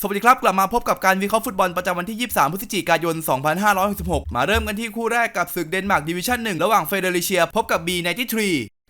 สวัสดีครับ กลับมาพบกับการวิเคราะห์ฟุตบอลประจำวันที่ 23 พฤศจิกายน 2566 มาเริ่มกันที่คู่แรกกับศึกเดนมาร์กดิวิชั่น 1 ระหว่างเฟเดริเชีย พบกับ B93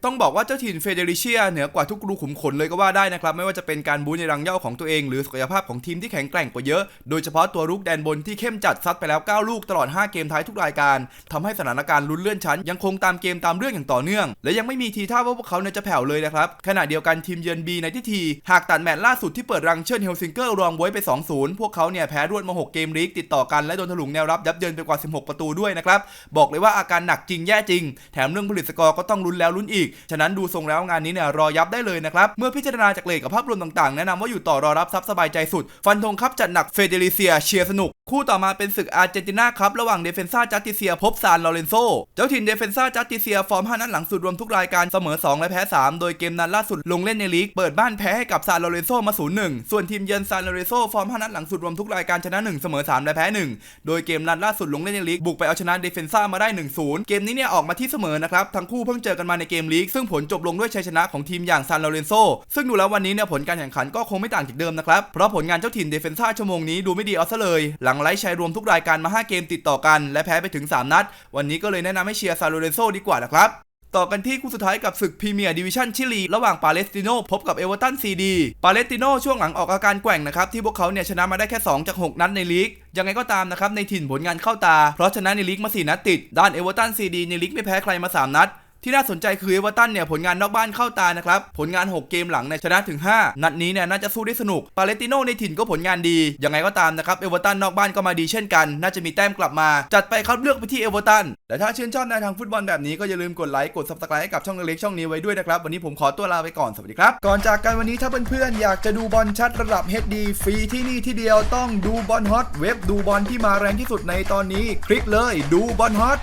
ต้องบอกว่าเจ้าถิ่นเฟเดริเชียเหนือกว่าทุกรูขุมขนเลยก็ว่าได้นะครับ ไม่ว่าจะเป็นการบู๊ในรังเย้าของตัวเองหรือศักยภาพของทีมที่แข็งแกร่งกว่าเยอะ โดยเฉพาะตัวรุกแดนบนที่เข้มจัดซัดไปแล้ว 9 ลูกตลอด 5 เกมท้ายทุกรายการทำให้สถานการณ์ลุ้นเลื่อนชั้น ยังคงตามเกมตามเรื่องอย่างต่อเนื่อง และยังไม่มีทีท่าว่าพวกเขาเนี่ยจะแผ่วเลยนะครับขณะเดียวกันทีมเยือน B ในที่ทีหากตัดแมตช์ล่าสุดที่เปิดรังเชิญเฮลซิงเกอร์รองไว้ไป2-0พวกเขาเนี่ยแพ้รวดมา 6 เกมลีกติดต่อกันและโดนถลุงแนวรับยับเยินไปกว่า 16 ประตูด้วยนะครับบอกเลยว่าอาการหนักจริงแย่จริง แถมเรื่องผลิตสกอร์ก็ต้องลุ้นแล้วลุ้นอีกฉะนั้นดูทรงแล้วงานนี้เนี่ยรอยับได้เลยนะครับ เมื่อพิจารณาจากเลขกับภาพรวมต่างๆ แนะนำว่าอยู่ต่อรอรับซับสบายใจสุด ฟันธงครับจัดหนักเฟเดริเซียเชียร์สนุก คู่ต่อมาเป็นศึกอาร์เจนตินาครับระหว่างเดฟเฟนซ่าจัตติเซียพบซานลอเรนโซ เจ้าถิ่นเดฟเฟนซ่าจัตติเซียฟอร์ม5นัดหลังสุดรวมทุกรายการเสมอ 2 และแพ้ 3 โดยเกมนัดล่าสุดลงเล่นในลีกเปิดบ้านแพ้ให้กับซานลอเรนโซมา 0-1 ส่วนทีมเยือนซานลอเรนโซฟอร์ม5นัดหลังสุดรวมทุกรายการชนะ1เสมอ3และแพ้1โดยเกมนัดล่าสุดลงเล่นในลีกบุกไปเอาชนะเดฟเฟนซ่ามาได้1-0เกมนี้เนี่ยออกมาที่เสมอนะครับทั้งคู่เพิ่งเจอกันมาในเกมลีกซึ่งผลจบลงด้วยชัยชนะของทีมอย่างซานลอเรนโซซึ่งดูแล้ววันนี้เนี่ยผลการแข่งขันก็คงไม่ต่างจากเดิมนะครับ เพราะผลงานเจ้าถิ่นเดฟเฟนซ่าชั่วโมงนี้ดูไม่ดีเอาซะเลย หลังไล่ชัยรวมทุกรายการมา 5 เกมติดต่อกัน และแพ้ไปถึง 3 นัด วันนี้ก็เลยแนะนำให้เชียร์ซานโลเรนโซดีกว่านะครับต่อกันที่คู่สุดท้ายกับศึกพรีเมียร์ดิวิชั่นชิลี ระหว่างปาเลสติโนพบกับเอเวอร์ตันซีดีปาเลสติโนช่วงหลังออกอาการแกว่งนะครับ ที่พวกเขาเนี่ยชนะมาได้แค่ 2 จาก 6 นัดในลีก ยังไงก็ตามนะครับ ในถิ่นผลงานเข้าตา เพราะชนะในลีกมา 4 นัดติด ด้านเอเวอร์ตันซีดีในลีกไม่แพ้ใครมา 3 นัด ที่น่าสนใจคือเอเวอร์ตันเนี่ยผลงานนอกบ้านเข้าตานะครับ ผลงาน 6 เกมหลังเนี่ยชนะถึง 5 นัดนี้เนี่ยน่าจะสู้ได้สนุก ปาเลติโนในถิ่นก็ผลงานดี ยังไงก็ตามนะครับเอเวอร์ตันนอกบ้านก็มาดีเช่นกัน น่าจะมีแต้มกลับมา จัดไปครับเลือกไปที่เอเวอร์ตันแต่ถ้าชื่นชอบในทางฟุตบอลแบบนี้ก็อย่าลืมกดไลค์กดซับสไครต์ให้กับช่องเล็กช่องนี้ไว้ด้วยนะครับวันนี้ผมขอตัวลาไปก่อนสวัสดีครับก่อนจากกันวันนี้ถ้าเพื่อนๆอยากจะดูบอลชัดระดับ HD ฟรีที่นี่ที่เดียวต้องดูบอลฮอตเว็บดูบอลที่มาแรงที่สุดในตอนนี้ คลิกเลยดูบอลฮอต